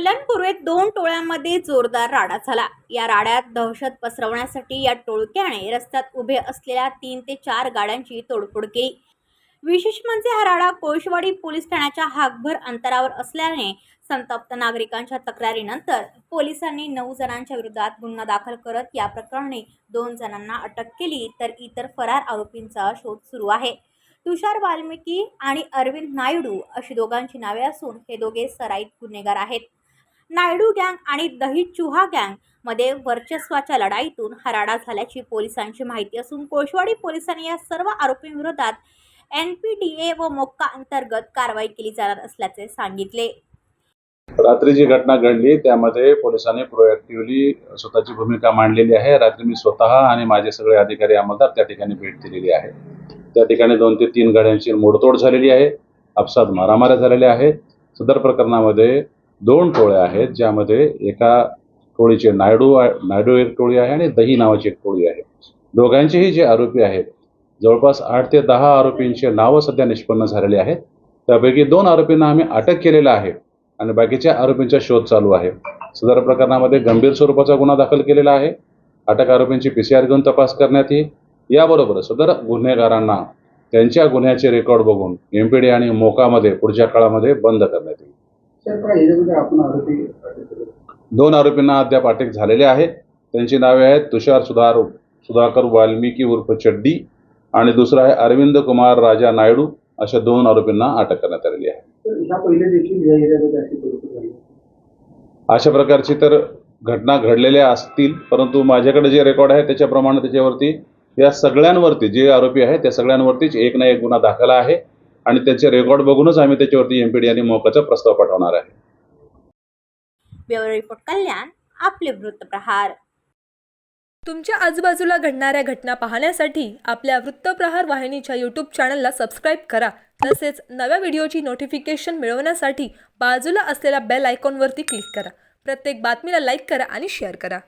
कल्याण पूर्वेत दोन टोळ्यांमध्ये जोरदार राडा झाला. या राड्यात दहशत पसरवण्यासाठी या टोळक्याने रस्त्यात उभे असलेल्या तीन ते चार गाड्यांची तोडफोड केली. विशेष म्हणजे हा राडा कोळशवाडी पोलीस ठाण्याच्या हाकभर अंतरावर असल्याने संतप्त नागरिकांच्या तक्रारीनंतर पोलिसांनी नऊ जणांच्या विरोधात गुन्हा दाखल करत या प्रकरणी दोन जणांना अटक केली तर इतर फरार आरोपींचा शोध सुरू आहे. तुषार वाल्मिकी आणि अरविंद नायडू अशी दोघांची नावे असून हे दोघे सराईत गुन्हेगार आहेत. नायडू गँग आणि दही चुहा गँगमध्ये वर्चस्वाच्या लढाईतून हराडा झाल्याची पोलिसांची माहिती असून कोळशवाडी पोलिसांनी या सर्व आरोपींविरोधात एन पी डी ए व मोक्का अंतर्गत कारवाई केली जाणार असल्याचे सांगितले. रात्री जी घटना घडली त्यामध्ये पोलिसांनी प्रोएक्टिव्हली स्वतःची भूमिका मांडलेली आहे. रात्री मी स्वतः आणि माझे सगळे अधिकारी अंमलदार त्या ठिकाणी भेट दिलेली आहे. त्या ठिकाणी दोन ते तीन गाड्यांची मोडतोड झालेली आहे. अपसात मारामाऱ्या झालेल्या आहेत. सदर प्रकरणामध्ये दोन टोळ्या आहेत ज्यामध्ये एका टोळीचे नायडू नायडू एक टोळी आहे आणि दही नावाची एक टोळी आहे. दोघांचेही जे आरोपी आहेत जवळपास आठ ते दहा आरोपींचे नावं सध्या निष्पन्न झालेली आहेत. त्यापैकी दोन आरोपींना आम्ही अटक केलेला आहे आणि बाकीच्या आरोपींचा शोध चालू आहे. सदर प्रकरणामध्ये गंभीर स्वरूपाचा गुन्हा दाखल केलेला आहे. अटक आरोपींची पी सी आर घेऊन तपास करण्यात येईल. याबरोबर सदर गुन्हेगारांना त्यांच्या गुन्ह्याचे रेकॉर्ड बघून एम पी डी आणि मोकामध्ये पुढच्या काळामध्ये बंद करण्यात येईल. आरोपी? दोन आरोपींना अद्याप अटक झालेले आहे. त्यांची नावे आहेत तुषार सुधार सुधाकर वाल्मिकी उर्फ चड्डी आणि दुसरा आहे अरविंद कुमार राजा नायडू अशा दोन आरोपींना अटक करण्यात आलेली आहे. अशा प्रकारची तर घटना घडलेल्या असतील परंतु माझ्याकडे जे रेकॉर्ड आहे त्याच्याप्रमाणे त्याच्यावरती या सगळ्यांवरती जे आरोपी आहेत त्या सगळ्यांवरतीच एक ना एक गुन्हा दाखल आहे. आणि त्याचे रेकॉर्ड बघूनच आम्ही त्याच्यावरती एमपीडी आणि मोकाचा प्रस्ताव पाठवणार आहे. ब्युरो रिपोर्ट कल्याण आपले वृत्तप्रहार तुमच्या आजूबाजूला घडणाऱ्या घटना पाहण्यासाठी आपल्या वृत्तप्रहार वाहिनीच्या यूट्यूब चॅनलला सबस्क्राईब करा. तसेच नव्या व्हिडिओची नोटिफिकेशन मिळवण्यासाठी बाजूला असलेल्या बेल आयकॉनवरती क्लिक करा. प्रत्येक बातमीला लाईक करा आणि शेअर करा.